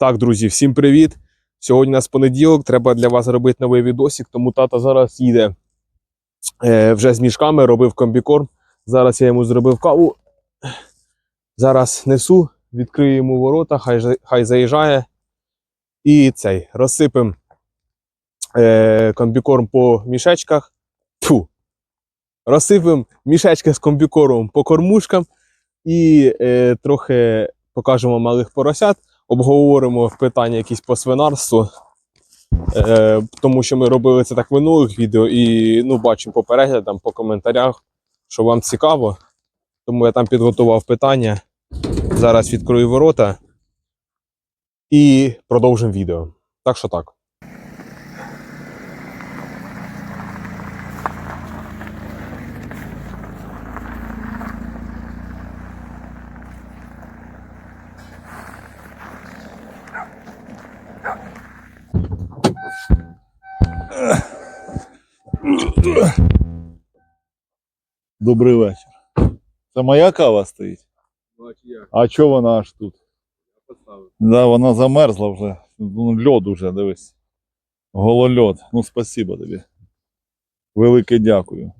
Так, друзі, всім привіт! Сьогодні у нас понеділок, треба для вас робити новий відосик, тому тата зараз їде е, вже з мішками, робив комбікорм. Зараз я йому зробив каву. Зараз несу, відкрию йому ворота, хай, хай заїжджає. І цей розсипемо е, комбікорм по мішечках. Фу. Розсипемо мішечки з комбікормом по кормушкам і е, трохи покажемо малих поросят обговоримо питання якісь по свинарству, е, тому що ми робили це так в минулих відео і ну, бачимо по переглядам, по коментарях, що вам цікаво. Тому я там підготував питання. Зараз відкрию ворота і продовжимо відео. Так що так. Добрий вечір. Це моя кава стоїть? А чого вона аж тут? Да, вона замерзла вже. Ну, льод уже, дивись. Голольод. Ну, спасибо тобі. Велике дякую.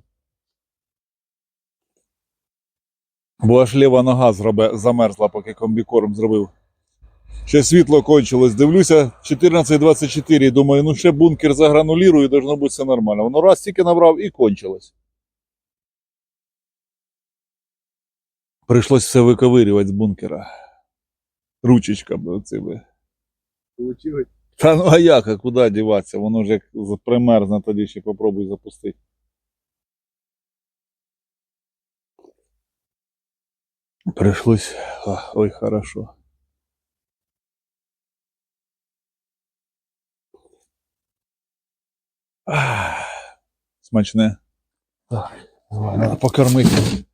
Бо аж ліва нога зробе, замерзла, поки комбікорм зробив. Ще світло кончилось. Дивлюся, 14.24. Думаю, ну ще бункер загранулірую, должно бути все нормально. Воно раз тільки набрав і кончилось. Прийшлось все виковирювати з бункера. Ручечками оцими. Получилось? Та ну а як, а куди діватися? Воно ж як примерзне, тоді ще попробуй запустити. Прийшлось. А, ой, хорошо. Ах, Смачне. Так, покормити.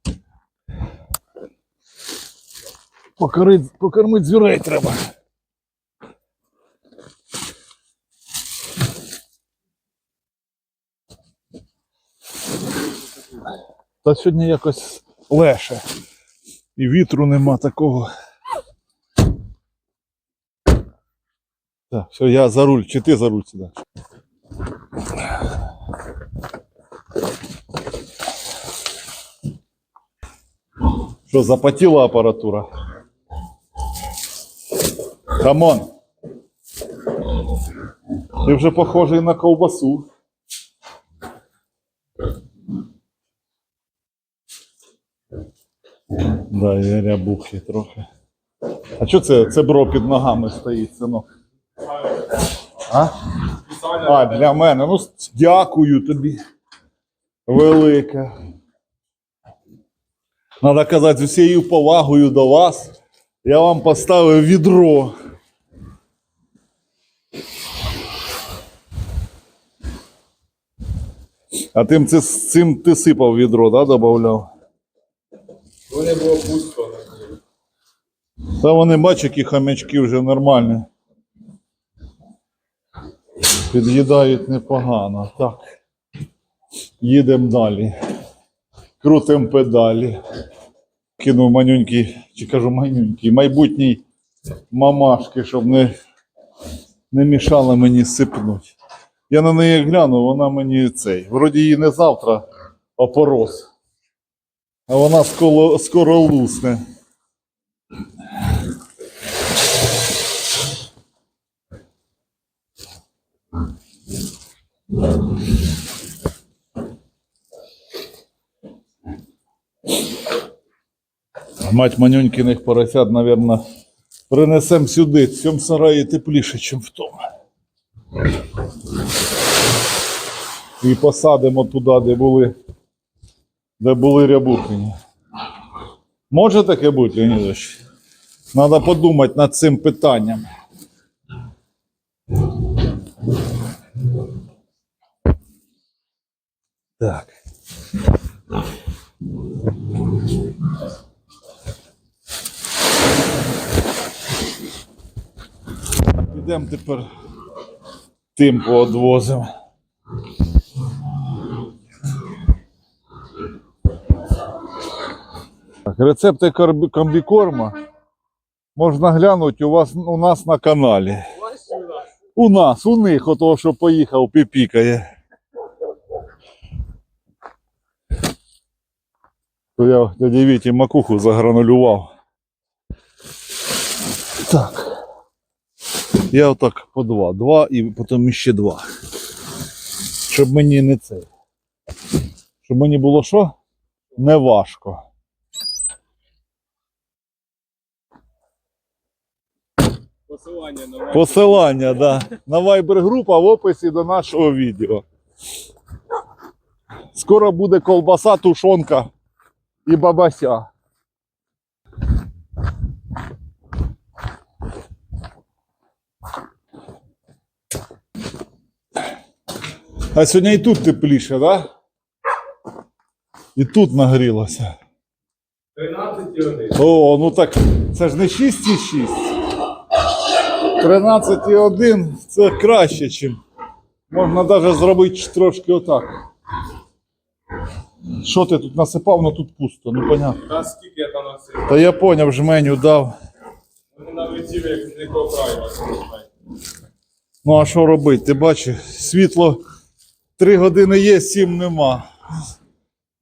Покорить, покормити звірей треба. Та сьогодні якось леше. І вітру нема такого. Так, все, я за руль, чи ти за руль сюди? Що, запотіла апаратура? Камон. Ти вже похожий на ковбасу. Да, я рябухи трохи. А що це? Це бро під ногами стоїть, синок. А? А, для мене. Ну, дякую тобі. Велике. Надо казати, з усією повагою до вас. Я вам поставив відро. А тим це, цим ти сипав відро, да, додавав? Вони було пусто. Та вони бач, які хамячки вже нормальні. Під'їдають непогано. Так. Їдемо далі. Крутим педалі. Кинув манюнький, чи кажу манюнький, майбутній мамашки, щоб не, не мішала мені сипнути. Я на неї гляну, вона мені цей. Вроді її не завтра опорос. А вона скоро, скоро лусне. Мать манюнькиних поросят, наверное, принесем сюди. В цьому сараї тепліше, ніж в тому. І посадимо туди, де були, де були рябухині. Може таке бути, Леонідович? Треба подумати над цим питанням. Так. Підемо тепер тим поодвозимо. Так, рецепти комбікорма Можна глянути у вас у нас на каналі. У нас, у них, ото що поїхав, піпікає. То я дяді Віті макуху загранулював. Так. Я отак по два. Два і потім ще два. Щоб мені не це. Щоб мені було що? Не важко. Посилання на Посилання, да. На Viber група в описі до нашого відео. Скоро буде колбаса, тушонка і бабася. А сьогодні і тут тепліше, да? І тут нагрілося. 13,1. О, ну так це ж не 6,6. 13,1 це краще, чим. Можна навіть зробити трошки отак. Що ти тут насипав, ну тут пусто, ну понятно. Та скільки я там носив? Та я поняв, жменю дав. Вони налетіли, як з якого краю не. Ну а що робити? Ти бачиш, світло 3 години є, 7 нема.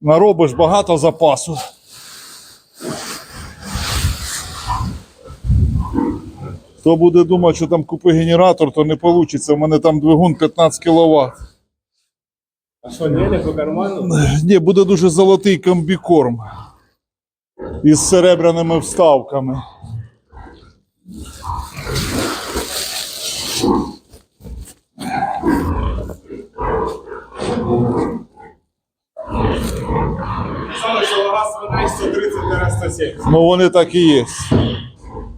Наробиш багато запасу. Хто буде думати, що там купи генератор, то не вийде. У мене там двигун 15 кВт. А що, не по карману? Ні, буде дуже золотий комбікорм. Із серебряними вставками. Саме, що вага свиней 130-170. Ну вони так і є.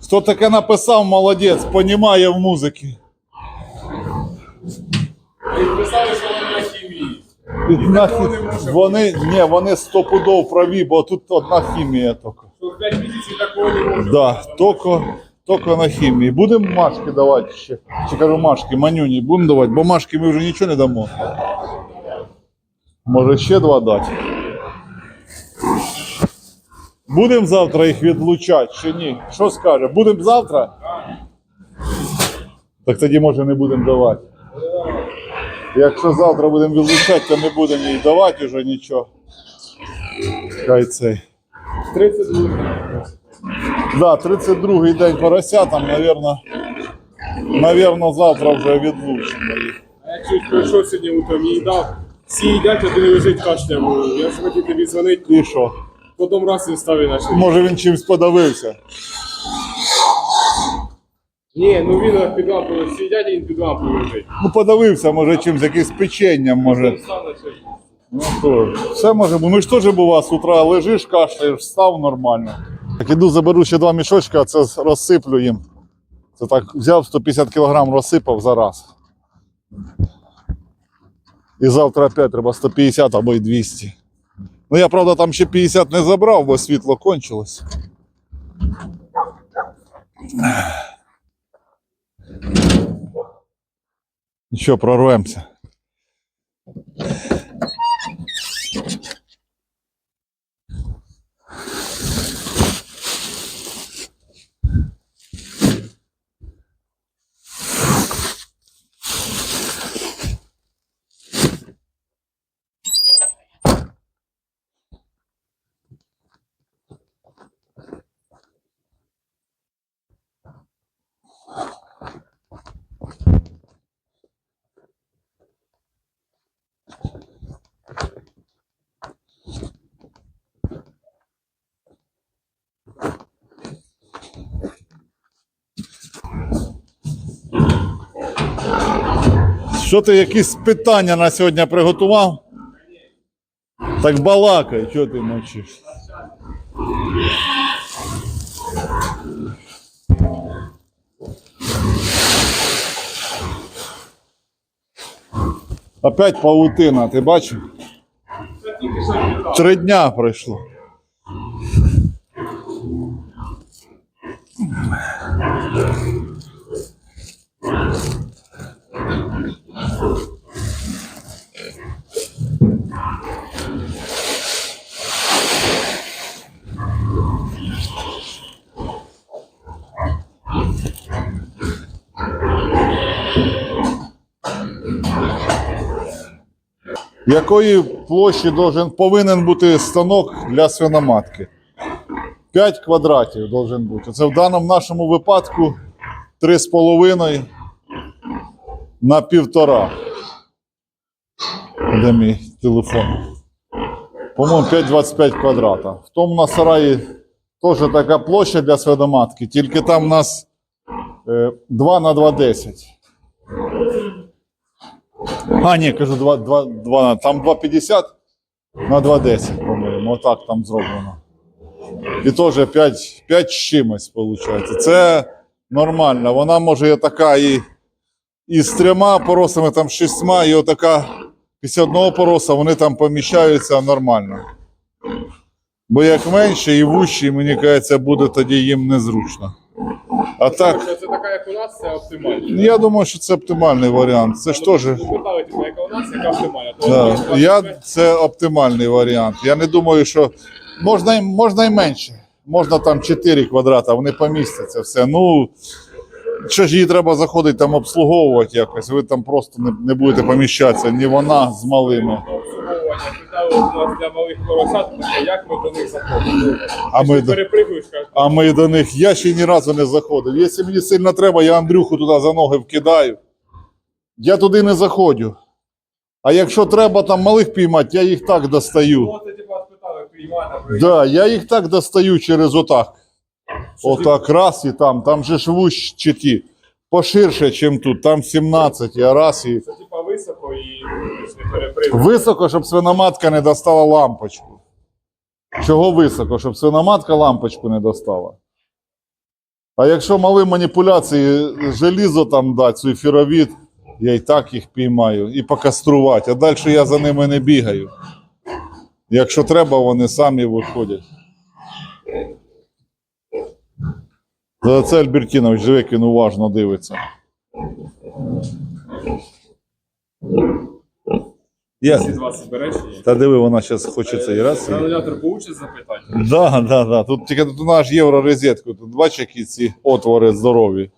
Хто таке написав, молодець, понімає в музиці. Писали, що вони на хімії. Нахід- Вони, ні, вони стопудов праві, бо тут одна хімія тільки. 5 місяців такого не може. Да, тільки, тільки на хімії. Будемо машки давати ще. Чи кажу машки, манюні, будемо давати, бо машки ми вже нічого не дамо. Може ще два дати. Будемо завтра їх відлучати чи ні? Що скаже? Будемо завтра? Так тоді може не будемо давати. Якщо завтра будемо відлучати, то не будемо їй давати вже нічого. Хай цей. 32. Да, 32-й день поросятам, наверно, наверно, завтра вже відлучимо їх. А я чуть прийшов сьогодні утром, їй дав. Всі їдять, один лежить кашлям. Я ж хотів тобі дзвонити, І що? Потім раз він став і наче. Може він чимось подавився. Ні, ну він під лампою і він під лампою лежить. Ну подавився, може чимось, якимось печенням, може. Ну то, все може бути. Ну ж теж бува з утра лежиш, кашляєш, встав нормально. Так іду, заберу ще два мішочка, це розсиплю їм. Це так взяв 150 кг розсипав за раз. І завтра опять треба 150 або й 200. Ну я, правда, там ще 50 не забрав, бо світло кончилось. Нічого, прорвемося. Що ти якісь питання на сьогодні приготував? Так балакай, чого ти мовчиш? Опять паутина, ти бачив? Три дня пройшло. Якої площі должен, повинен бути станок для свиноматки? 5 квадратів должен бути. Це в даному нашому випадку 3,5 на півтора. Де мій телефон? По-моєму, 5,25 квадрата. В тому на сараї теж така площа для свиноматки, тільки там у нас е, 2 на 2,10. А, ні, кажу, 2, 2, 2, там 2,50 на 2,10, по-моєму. Отак там зроблено. І теж 5, 5 з чимось, виходить. Це нормально. Вона може є така і, і з трьома поросами, там шістьма, і отака після одного пороса вони там поміщаються нормально. Бо як менше і вущі, мені кажеться, буде тоді їм незручно. А так, Це така, як у нас, це оптимально. Ну, я думаю, що це оптимальний варіант. Це ж теж. питали, типу, яка у нас, яка оптимальна. Да. Я, це оптимальний варіант. Я не думаю, що можна, й- можна і менше. Можна там 4 квадрата, вони помістяться все. Ну, що ж її треба заходити там обслуговувати якось, ви там просто не, не будете поміщатися, ні вона з малими. Обслуговування питали у нас для малих поросят, як ми до них заходимо. А ми, до- а ми до них, я ще ні разу не заходив. Якщо мені сильно треба, я Андрюху туди за ноги вкидаю. Я туди не заходжу. А якщо треба там малих піймати, я їх так достаю. ну, типу. Да, я їх так достаю через отак. Отак раз і там. Там же ж вущі ті. Поширше, ніж тут. Там 17, а раз і. Типа високо і не. Високо, щоб свиноматка не достала лампочку. Чого високо? Щоб свиноматка лампочку не достала. А якщо мали маніпуляції, желізо там дати, суйфіровід, я і так їх піймаю і покаструвати. А далі я за ними не бігаю. Якщо треба, вони самі виходять. За це Альбертінович як він уважно дивиться. Я, 20 береш і... та диви, вона зараз хоче цей раз. і- Гранулятор поучить запитати? Да, да, да. Тут тільки тут наш євророзетку. Тут бачиш, які ці отвори здорові.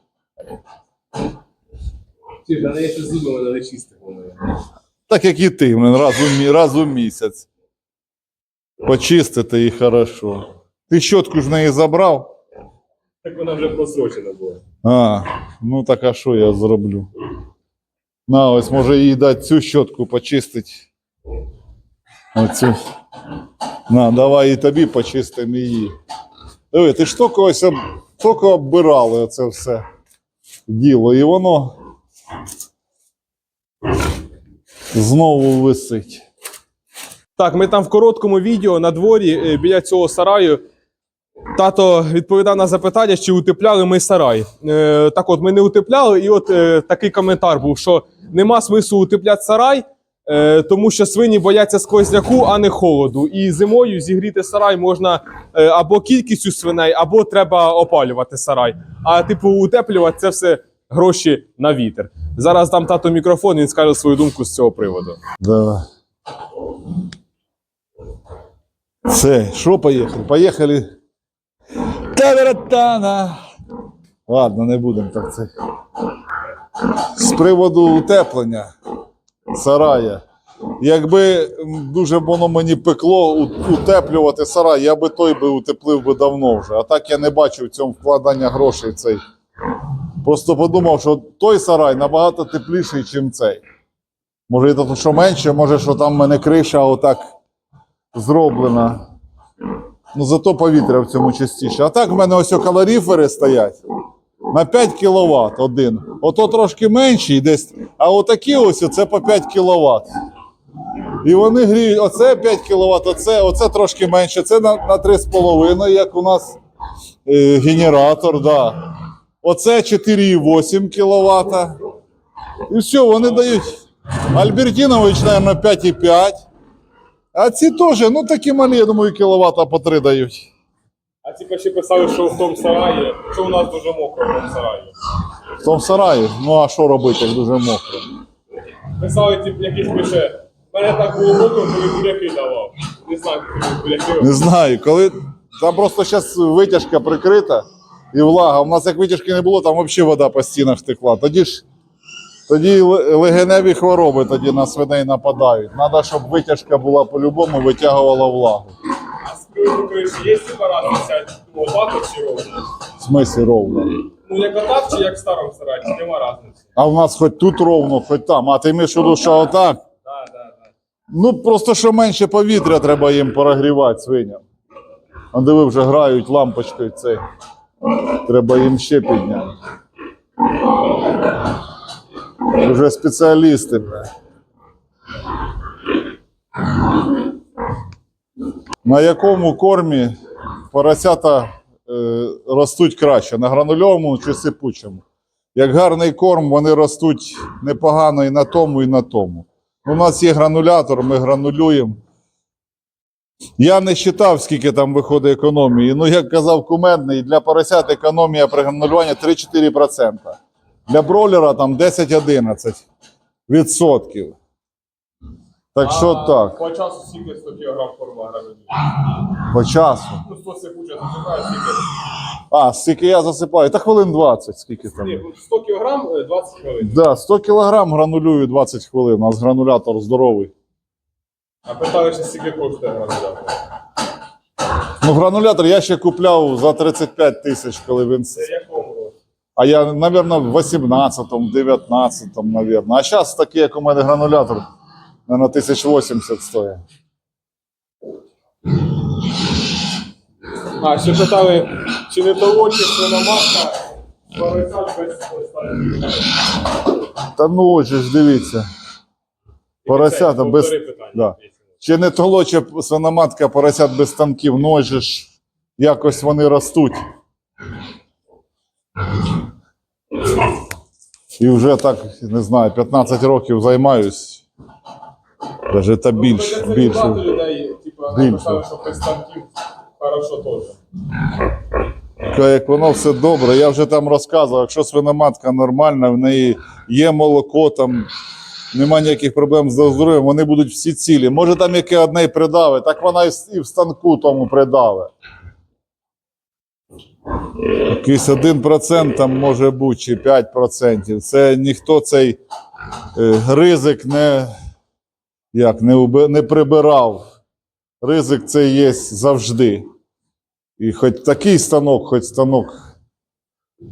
Ж, але ще зуби вона не чисті. Так як і ти, блин, раз у, мі- раз у місяць. Почистити і хорошо. Ти щотку ж в неї забрав? Так вона вже просрочена була. А, ну так а що я зроблю? На, ось може їй дати цю щотку почистити. Оцю. На, давай і тобі почистимо її. Диви, ти ж тільки ось об, тільки оббирали оце все діло, і воно знову висить. Так, ми там в короткому відео на дворі е, біля цього сараю. Тато відповідав на запитання, чи утепляли ми сарай. Е, так от, ми не утепляли, і от е, такий коментар був, що нема смислу утепляти сарай, е, тому що свині бояться сквозняку, а не холоду. І зимою зігріти сарай можна е, або кількістю свиней, або треба опалювати сарай. А типу, утеплювати це все гроші на вітер. Зараз дам тато мікрофон, він скаже свою думку з цього приводу. Да. Все, що поїхали? Поїхали. Та-ра-та-на. Ладно, не будемо так це. З приводу утеплення сарая. Якби дуже воно мені пекло утеплювати сарай, я би той би утеплив би давно вже. А так я не бачив в цьому вкладання грошей цей. Просто подумав, що той сарай набагато тепліший, ніж цей. Може, це що менше, може, що там в мене криша отак зроблена. Ну, зато повітря в цьому частіше. А так в мене ось калоріфери стоять на 5 кВт один. Ото трошки менший десь, а отакі ось це по 5 кВт. І вони гріють, оце 5 кВт, оце, оце трошки менше, це на, на 3,5, як у нас е, генератор, да. Оце 4,8 кВт. І все, вони дають. Альбертінович, мабуть, 5,5. А ці теж, ну такі малі, я думаю, кіловата по 3 дають. А типа ще писали, що в тому сараї, що у нас дуже мокро в тому сараї. В тому сараї. Ну а що робити, як дуже мокро? Писали, тип, якийсь пише, мене так було мокро, коли буряки давав. Не знаю, коли буряки. Не знаю, коли. Там просто зараз витяжка прикрита і влага. У нас як витяжки не було, там взагалі вода по стінах текла. Тоді ж Тоді легеневі хвороби тоді на свиней нападають. Треба, щоб витяжка була по-любому, витягувала влагу. А з є сепарація лопаток чи ровно? В смислі ровно. Ну як отак чи як в старому сараї, нема різниці. А в нас хоч тут ровно, хоч там. А ти між що що отак? Ну просто що менше повітря треба їм прогрівати свиням. А диви, вже грають лампочкою цей. Треба їм ще підняти. Вже спеціалісти. На якому кормі поросята е, ростуть краще? На гранульовому чи сипучому? Як гарний корм, вони ростуть непогано і на тому, і на тому. У нас є гранулятор, ми гранулюємо. Я не вважав, скільки там виходить економії. Ну, як казав кумедний, для поросят економія при гранулюванні 3-4%. Для бройлера там 10-11 відсотків. Так що так, По часу скільки 100 кг форма грамів? по часу. Ну 100 секунд засипає скільки? А, скільки я засипаю? Та хвилин 20, скільки там. Ні, 100 кг 20 хвилин. Да, 100 кілограм гранулюю 20 хвилин, у нас гранулятор здоровий. А питали, ще скільки коштує гранулятор? Ну, гранулятор я ще купляв за 35 тисяч, коли він. Це якому році? А я, мабуть, в 18-му, 19-му, мабуть. А зараз такий, як у мене гранулятор, на 1080 стоїть. А, ще питали, чи не того, чи свиноматка поросят без. Та ну очі ж дивіться. Поросята без. Да. Чи не толоче свиноматка поросят без станків, ну ж якось вони ростуть. І вже так, не знаю, 15 років займаюсь. Даже та більше. Ну, більше. Людей, типу, написали, що хорошо теж. Як воно все добре, я вже там розказував, якщо свиноматка нормальна, в неї є молоко, там нема ніяких проблем з здоров'ям, вони будуть всі цілі. Може там яке одне й придавить, так вона і і в станку тому придавить. Якийсь 1% там може бути, чи 5%. Це ніхто цей е, ризик не, як, не, уби- не прибирав. Ризик це є завжди. І хоч такий станок, хоч станок.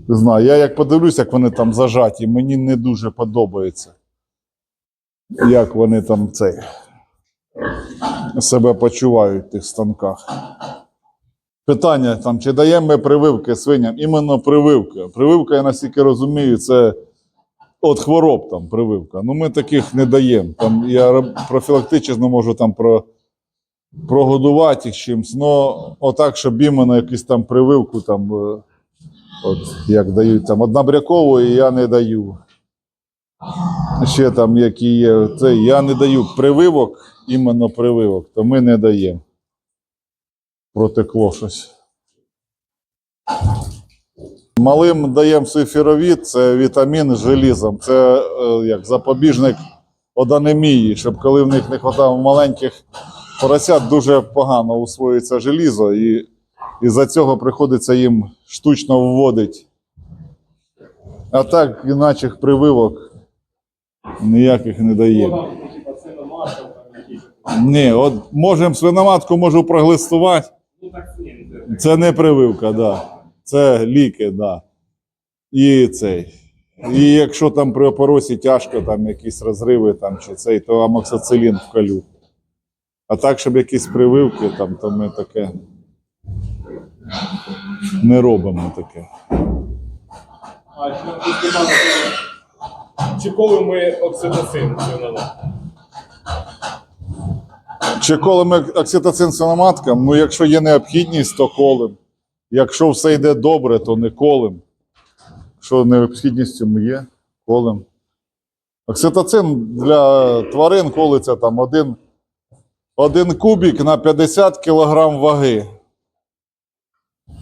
Не знаю, я як подивлюсь, як вони там зажаті, мені не дуже подобається. Як вони там цей себе почувають в тих станках. Питання там, чи даємо ми прививки свиням? Іменно прививки. Прививка, я наскільки розумію, це від хвороб там прививка. Ну ми таких не даємо. Там я профілактично можу там про прогодувати їх чимось. Ну, отак, щоб іменно якусь там прививку, там, е, от, як дають там однобрякової, я не даю. Ще там, які є, це, я не даю прививок, іменно прививок, то ми не даємо. Протекло щось. Малим даємо сифіровід, це вітамін з желізом. Це е, як запобіжник від анемії, щоб коли в них не вистачає маленьких поросят дуже погано усвоюється желізо, і із-за цього приходиться їм штучно вводити. А так, іначих прививок ніяких не якісь. Ні, от можемо свиноматку можу проглистувати. Це. Не прививка, да. Це ліки, да. І цей. І якщо там при опоросі тяжко, там якісь розриви там, чи цей, то амоксицилін вкалю. А так, щоб якісь прививки, там, то ми таке не робимо таке. А, нам питали, чи коли ми окситоцин? Чи колемо окситоцин свиноматкам? Ну, якщо є необхідність, то колем. Якщо все йде добре, то не колем. Якщо необхідність цьому є, колем. Окситоцин для тварин колиться там один, один кубік на 50 кг ваги.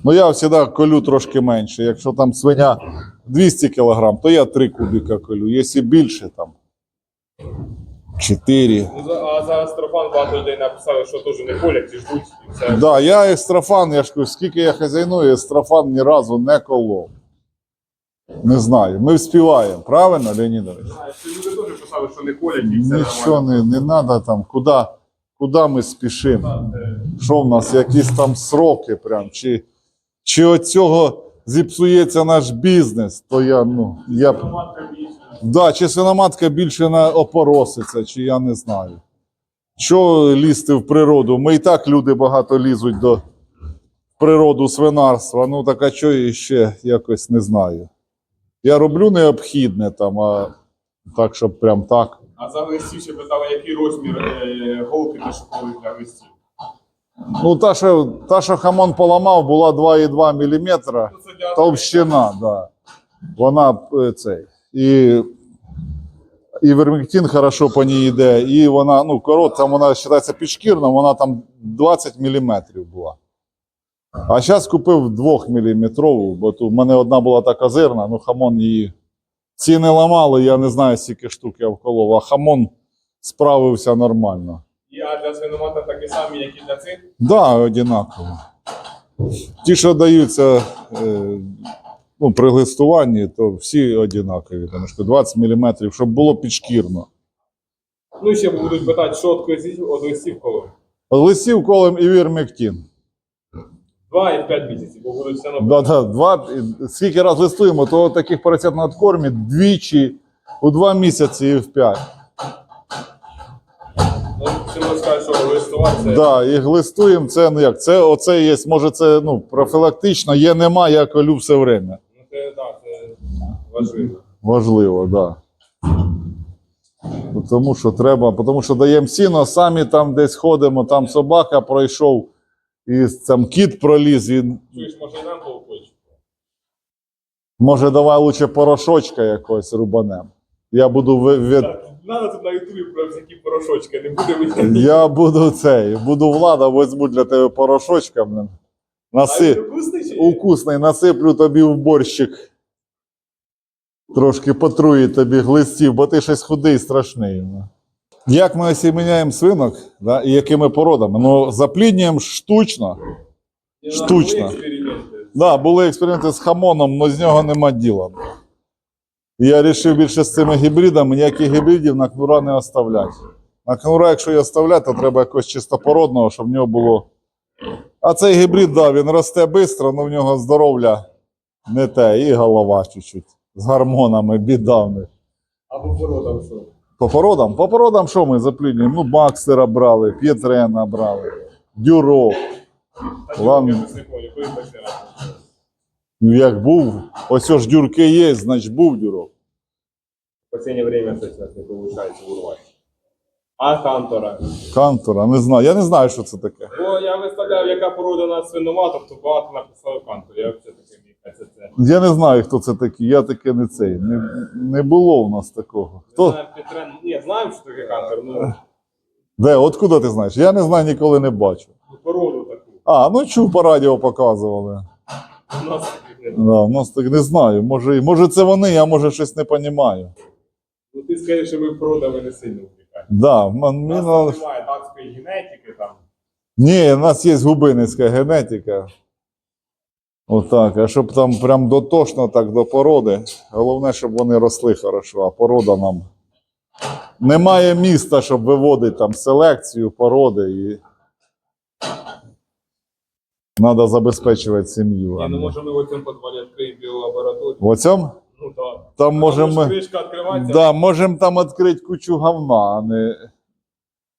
Ну, я завжди колю трошки менше. Якщо там свиня 200 кг, то я 3 кубіка колю. Якщо більше, там 4. Ну, а за астрофан багато людей написали, що теж не колять і ждуть, і все. Да, я естрофан, я ж кажу, скільки я хазяйную, естрофан ні разу не колов. Не знаю. Ми вспіваємо, правильно, Леонідович? Люди теж писали, що не колять Нічого не, не треба там. Куди, куди ми спішимо? Що в нас, якісь там сроки прям? Чи, чи от цього зіпсується наш бізнес, то я, ну, я б. Да, чи свиноматка більше на опороситься, чи я не знаю. Що лізти в природу? Ми і так люди багато лізуть до природу свинарства. Ну так а що іще якось не знаю. Я роблю необхідне там, а так, щоб прям так. А за листів ще питали, який розмір е, голки шоколаду для листів. Ну, та, що, та, що хамон поламав, була 2,2 мм. Ну, Товщина, да. Вона е, цей. І, і вермектин хорошо по ній йде, і вона, ну, корот, там вона вважається підшкірна, вона там 20 мм була. А зараз купив 2 мм, бо тут в мене одна була така зирна, ну хамон її. Ціни ламали, я не знаю, скільки штук я вколов, а хамон справився нормально. І а для свиномата такі самі, як і для цих. Да, одинаково. Ті, що даються е, ну, при листуванні, то всі одинакові. Тому що 20 мм, щоб було підшкірно. Ну і ще будуть питати, що від листів, від листів колем і вірмектин. Два і п'ять місяців, бо будуть все одно. Да, да, два, скільки раз листуємо, то таких поросят на откормі двічі у два місяці і в п'ять. Ну, всі скажуть, що листувати це. Да, і глистуємо, це ну як, це оце є, може це ну, профілактично, є, нема, я колю все время. Ну це так, це важливо. Важливо, так. Да. Тому що треба, тому що даємо сіно, самі там десь ходимо, там собака пройшов, і там кіт проліз, він Чуєш, може і нам толкуєш? може давай лучше порошочка якогось рубанем. Я буду ви- від... Надо тут на ютубі про всякі порошочки, не буде мені. я буду цей, буду влада, візьму для тебе порошочка. Наси... Укусний, насиплю тобі в борщик. Трошки потруї тобі глистів, бо ти щось худий, страшний. ну. Як ми осіміняємо свинок, да, і якими породами? Ну, запліднюємо штучно. Штучно. Да, були експерименти з хамоном, але з нього нема діла. Я вирішив більше з цими гібридами ніяких гібридів на кнура не оставляти. На кнура, якщо і оставляти, то треба якось чистопородного, щоб в нього було. А цей гібрид, да, він росте швидко, але в нього здоров'я не те, і голова чуть-чуть. З гормонами, бідами. Або породам що. По породам? По породам що ми запліднюємо? Ну, Бакстера брали, П'єтрена брали, Дюро. Ну, як був, ось ж дюрки є, значить був Дюро. В последнее время зараз не получається урвати. А кантора. Кантора, не знаю. Я не знаю, що це таке. Бо я виставляв, яка порода на свиноматом, то багато написали кантор. Я все Я не знаю, хто це такий. Я таке не цей. Не, не було у нас такого. Хто? Знаю, Петрен... Ні, знаємо, що таке кантор, ну Де? Откуда ти знаєш? Я не знаю, ніколи не бачу. породу таку. А, ну чув по радіо показували. У нас таких не Да, у нас так не знаю. Може, може це вони, я може щось не розумію. Ну ти скажеш, що ви породами не сильно увлікаєте. Да, м- нас немає датської генетики там. Ні, у нас є губиницька генетика. Отак. А щоб там прям дотошно так до породи. Головне, щоб вони росли хорошо, а порода нам. Немає міста, щоб виводити там селекцію породи і. Треба забезпечувати сім'ю. а Ні, ну може ми в цьому підвалі відкриємо біолабораторію. В оцьому? Ну так. Там можемо. Кришка відкривається. Да, можемо там відкрити кучу говна, а не,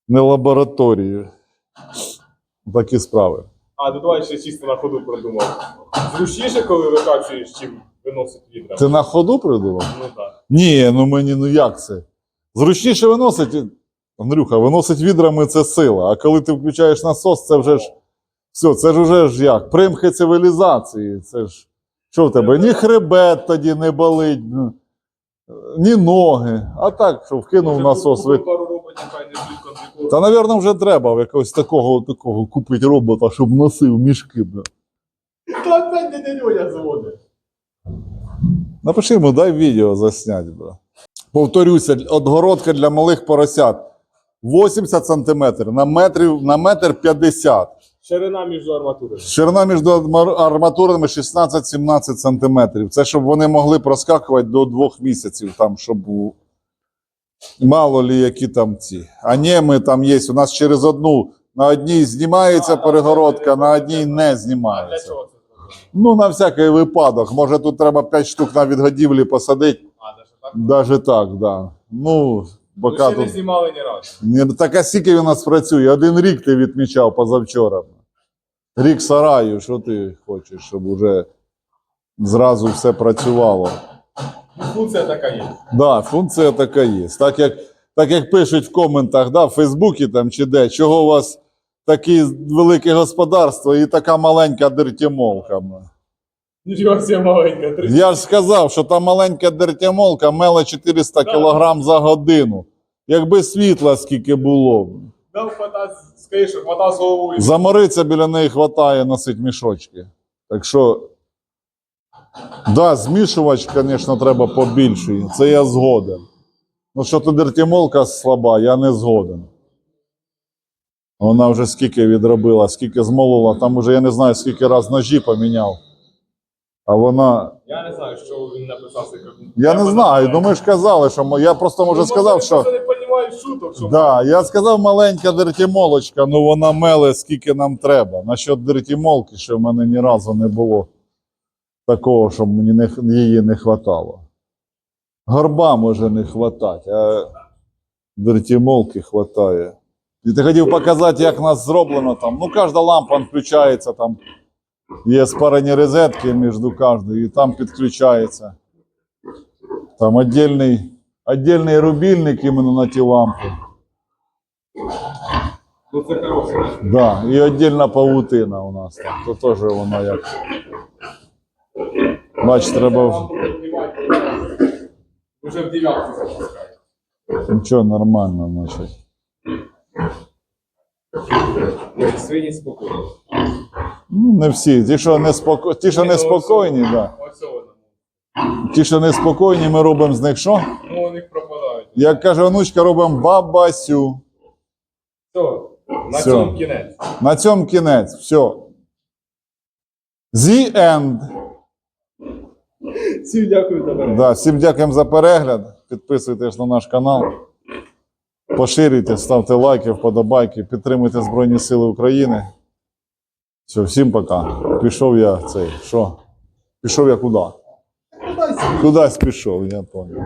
не лабораторію. Такі справи. А, ну давай ще чисто на ходу продумав. Зручніше, коли викачуєш, чим виносить відра. Ти на ходу придумав? Ну так. Ні, ну мені ну як це? Зручніше виносить. Андрюха, виносить відрами це сила. А коли ти включаєш насос, це вже ж. Все, це ж уже ж як? Примхи цивілізації. Це ж. Що в тебе? Ні хребет тоді не болить, ні ноги. А так, що вкинув насос. Ви... пару роботів, хай не. Та, напевно, вже треба в якогось такого, такого купити робота, щоб носив мішки. Бля. Опять дядя Льоня заводить. Напиши йому, дай відео заснять. Бля. Повторюся, отгородка для малих поросят 80 см на, метрів, на метр 50. Ширина між арматурами. Ширина між арматурами 16-17 сантиметрів. Це щоб вони могли проскакувати до двох місяців, там, щоб мало лі які там ці. А ні, ми там є. У нас через одну на одній знімається перегородка, на одній не А для знімається. чого? Ну, на всякий випадок. Може, тут треба 5 штук на відгодівлі посадити. А, даже так? Даже так, да. Ну, поки ще не тут. знімали ні разу. Ні, так а скільки у нас працює? Один рік ти відмічав позавчора. Рік сараю, що ти хочеш, щоб уже зразу все працювало. Ну, Функція така є. Да, функція така є. Так як, так як пишуть в коментах, да, в Фейсбуці там чи де, чого у вас таке велике господарство і така маленька дертімолка. Нічого себе маленька. три- Я ж сказав, що та маленька дертямолка мела 400 Да. кг за годину. Якби світла скільки було. Дав хвата, скажи, що хвата з головою. Замориться біля неї хватає носить мішочки. Так що, да, змішувач, звісно, треба побільший. Це я згоден. Ну, що то дертімолка слаба, я не згоден. Вона вже скільки відробила, скільки змолола, там уже я не знаю, скільки раз ножі поміняв. А вона. Я не знаю, що він написав. коментар. Я не знаю, ну ми ж казали, що я просто може Ну, сказав, що. просто не розумію шуток, що Да, я сказав маленька дертімолочка, ну вона меле скільки нам треба. Насчет дертімолки, що в мене ні разу не було такого, щоб мені не, її не хватало. Горба може не хватати, а дертімолки хватає. І ти хотів показати, як нас зроблено там. Ну, кожна лампа включається там. Є спарені розетки між кожною, і там підключається. Там віддільний, віддільний рубільник іменно на ті лампи. Ну це хороше. Да, і віддільна павутина у нас там. То теж воно як. Бач, треба. Уже в дев'ятку запускає. Нічого нормально, значить. Свині спокійно. Ну, не всі. Ті, що не споко... Ті, що не спокійні, да. Ті, що не спокійні, ми робимо з них що? Ну, вони пропадають. Як каже онучка, робимо бабасю. Все, на цьому кінець. На цьому кінець. Все. The end. Всім дякую за перегляд. Да, всім дякуємо за перегляд. Підписуйтесь на наш канал. Поширюйте, ставте лайки, вподобайки, підтримуйте Збройні Сили України. Все, всім пока. Пішов я цей. Що? Пішов я куди? Кудись пішов, я понял.